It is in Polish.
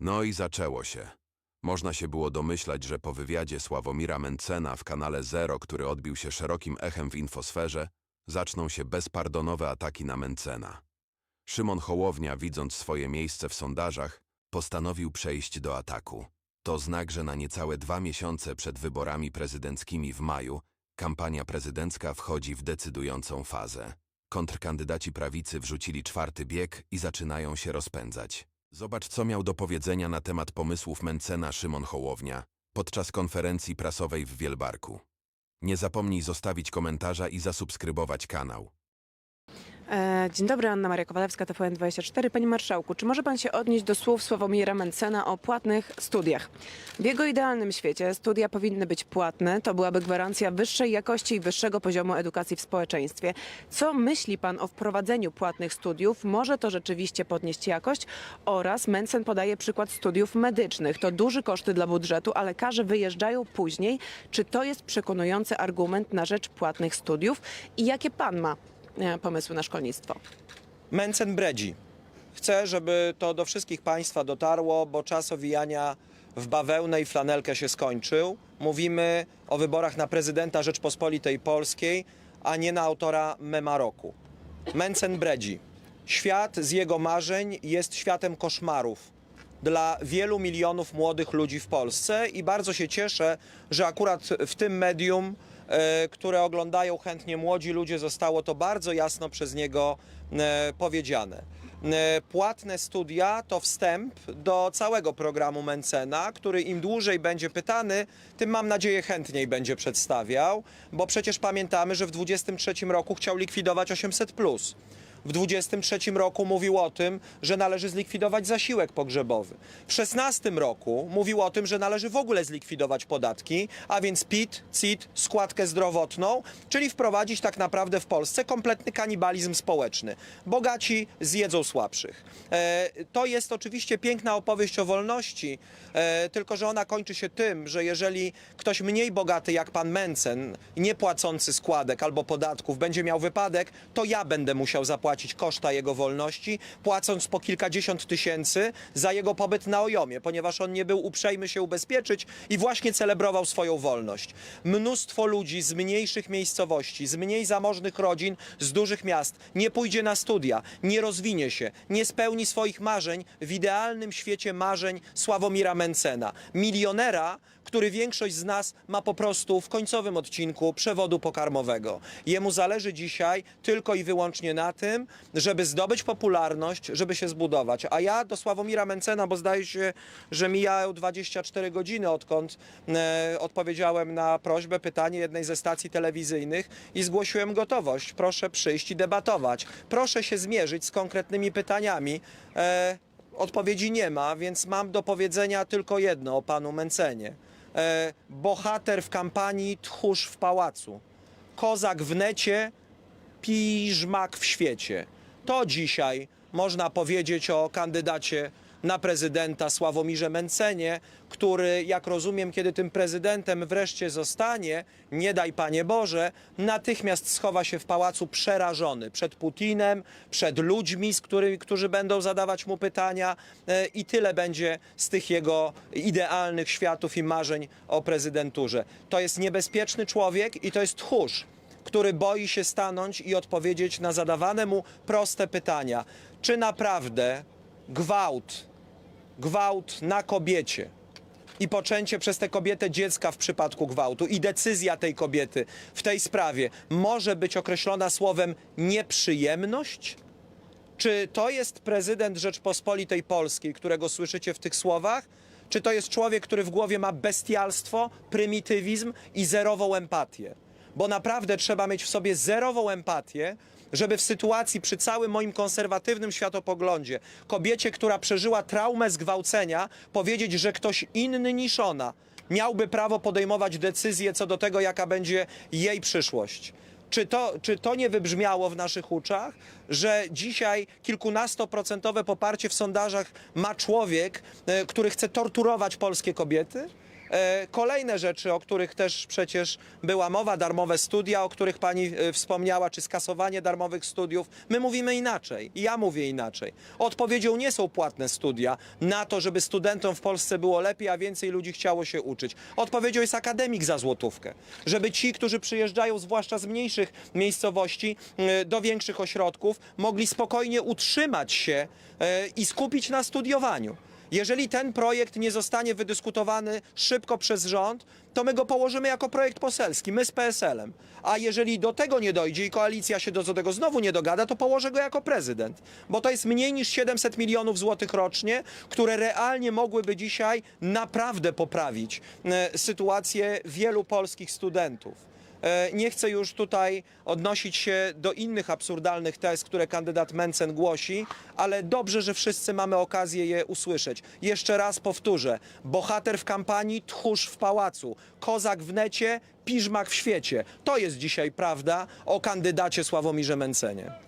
No i zaczęło się. Można się było domyślać, że po wywiadzie Sławomira Mencena w kanale Zero, który odbił się szerokim echem w infosferze, zaczną się bezpardonowe ataki na Mencena. Szymon Hołownia, widząc swoje miejsce w sondażach, postanowił przejść do ataku. To znak, że na niecałe dwa miesiące przed wyborami prezydenckimi w maju kampania prezydencka wchodzi w decydującą fazę. Kontrkandydaci prawicy wrzucili czwarty bieg i zaczynają się rozpędzać. Zobacz, co miał do powiedzenia na temat pomysłów Mencena Szymon Hołownia podczas konferencji prasowej w Wielbarku. Nie zapomnij zostawić komentarza i zasubskrybować kanał. E, Dzień dobry, Anna Maria Kowalewska, TVN24. Panie Marszałku, czy może Pan się odnieść do słów Sławomira Mencena o płatnych studiach? W jego idealnym świecie studia powinny być płatne. To byłaby gwarancja wyższej jakości i wyższego poziomu edukacji w społeczeństwie. Co myśli Pan o wprowadzeniu płatnych studiów? Może to rzeczywiście podnieść jakość? Oraz Mencen podaje przykład studiów medycznych. To duży koszty dla budżetu, a lekarze wyjeżdżają później. Czy to jest przekonujący argument na rzecz płatnych studiów? I jakie Pan ma pomysły na szkolnictwo? Mencen bredzi. Chcę, żeby to do wszystkich Państwa dotarło, bo czas owijania w bawełnę i flanelkę się skończył. Mówimy o wyborach na prezydenta Rzeczpospolitej Polskiej, a nie na autora mema roku. Mencen bredzi. Świat z jego marzeń jest światem koszmarów dla wielu milionów młodych ludzi w Polsce i bardzo się cieszę, że akurat w tym medium, e, które oglądają chętnie młodzi ludzie, zostało to bardzo jasno przez niego e, powiedziane. E, Płatne studia to wstęp do całego programu Mencena, który im dłużej będzie pytany, tym mam nadzieję chętniej będzie przedstawiał, bo przecież pamiętamy, że w 2023 roku chciał likwidować 800. W 23 roku mówił o tym, że należy zlikwidować zasiłek pogrzebowy. W 16 roku mówił o tym, że należy w ogóle zlikwidować podatki, a więc PIT, CIT, składkę zdrowotną, czyli wprowadzić tak naprawdę w Polsce kompletny kanibalizm społeczny. Bogaci zjedzą słabszych. E, to jest oczywiście piękna opowieść o wolności, e, tylko że ona kończy się tym, że jeżeli ktoś mniej bogaty jak pan Mencen, nie płacący składek albo podatków, będzie miał wypadek, to ja będę musiał zapłacić koszta jego wolności, płacąc po kilkadziesiąt tysięcy za jego pobyt na Ojomie, ponieważ on nie był uprzejmy się ubezpieczyć i właśnie celebrował swoją wolność. Mnóstwo ludzi z mniejszych miejscowości, z mniej zamożnych rodzin, z dużych miast nie pójdzie na studia, nie rozwinie się, nie spełni swoich marzeń w idealnym świecie marzeń Sławomira Mencena. Milionera, który większość z nas ma po prostu w końcowym odcinku przewodu pokarmowego. Jemu zależy dzisiaj tylko i wyłącznie na tym, żeby zdobyć popularność, żeby się zbudować. A ja do Sławomira Mencena, bo zdaje się, że mijają 24 godziny, odkąd e, odpowiedziałem na prośbę, pytanie jednej ze stacji telewizyjnych i zgłosiłem gotowość. Proszę przyjść i debatować. Proszę się zmierzyć z konkretnymi pytaniami. E, odpowiedzi nie ma, więc mam do powiedzenia tylko jedno o panu Mencenie. E, bohater w kampanii, tchórz w pałacu. Kozak w necie, piżmak w świecie. To dzisiaj można powiedzieć o kandydacie na prezydenta Sławomirze Mencenie, który, jak rozumiem, kiedy tym prezydentem wreszcie zostanie, nie daj Panie Boże, natychmiast schowa się w pałacu przerażony przed Putinem, przed ludźmi, z którymi, którzy będą zadawać mu pytania e, i tyle będzie z tych jego idealnych światów i marzeń o prezydenturze. To jest niebezpieczny człowiek i to jest tchórz który boi się stanąć i odpowiedzieć na zadawane mu proste pytania. Czy naprawdę gwałt, gwałt na kobiecie i poczęcie przez tę kobietę dziecka w przypadku gwałtu i decyzja tej kobiety w tej sprawie może być określona słowem nieprzyjemność? Czy to jest prezydent Rzeczpospolitej Polskiej, którego słyszycie w tych słowach? Czy to jest człowiek, który w głowie ma bestialstwo, prymitywizm i zerową empatię? Bo naprawdę trzeba mieć w sobie zerową empatię, żeby w sytuacji przy całym moim konserwatywnym światopoglądzie kobiecie, która przeżyła traumę zgwałcenia, powiedzieć, że ktoś inny niż ona miałby prawo podejmować decyzje co do tego, jaka będzie jej przyszłość. Czy to, czy to nie wybrzmiało w naszych uczach, że dzisiaj kilkunastoprocentowe poparcie w sondażach ma człowiek, e, który chce torturować polskie kobiety? E, Kolejne rzeczy, o których też przecież była mowa, darmowe studia, o których pani e, wspomniała, czy skasowanie darmowych studiów, my mówimy inaczej. Ja mówię inaczej. Odpowiedzią nie są płatne studia na to, żeby studentom w Polsce było lepiej, a więcej ludzi chciało się uczyć. Odpowiedzią jest akademik za złotówkę. Żeby ci, którzy przyjeżdżają, zwłaszcza z mniejszych miejscowości, e, do większych ośrodków, mogli spokojnie utrzymać się i skupić na studiowaniu. Jeżeli ten projekt nie zostanie wydyskutowany szybko przez rząd, to my go położymy jako projekt poselski, my z PSL-em. A jeżeli do tego nie dojdzie i koalicja się do tego znowu nie dogada, to położę go jako prezydent. Bo to jest mniej niż 700 milionów złotych rocznie, które realnie mogłyby dzisiaj naprawdę poprawić e, sytuację wielu polskich studentów. E, Nie chcę już tutaj odnosić się do innych absurdalnych tez, które kandydat Mencen głosi, ale dobrze, że wszyscy mamy okazję je usłyszeć. Jeszcze raz powtórzę. Bohater w kampanii, tchórz w pałacu, kozak w necie, piżmak w świecie. To jest dzisiaj prawda o kandydacie Sławomirze Mencenie.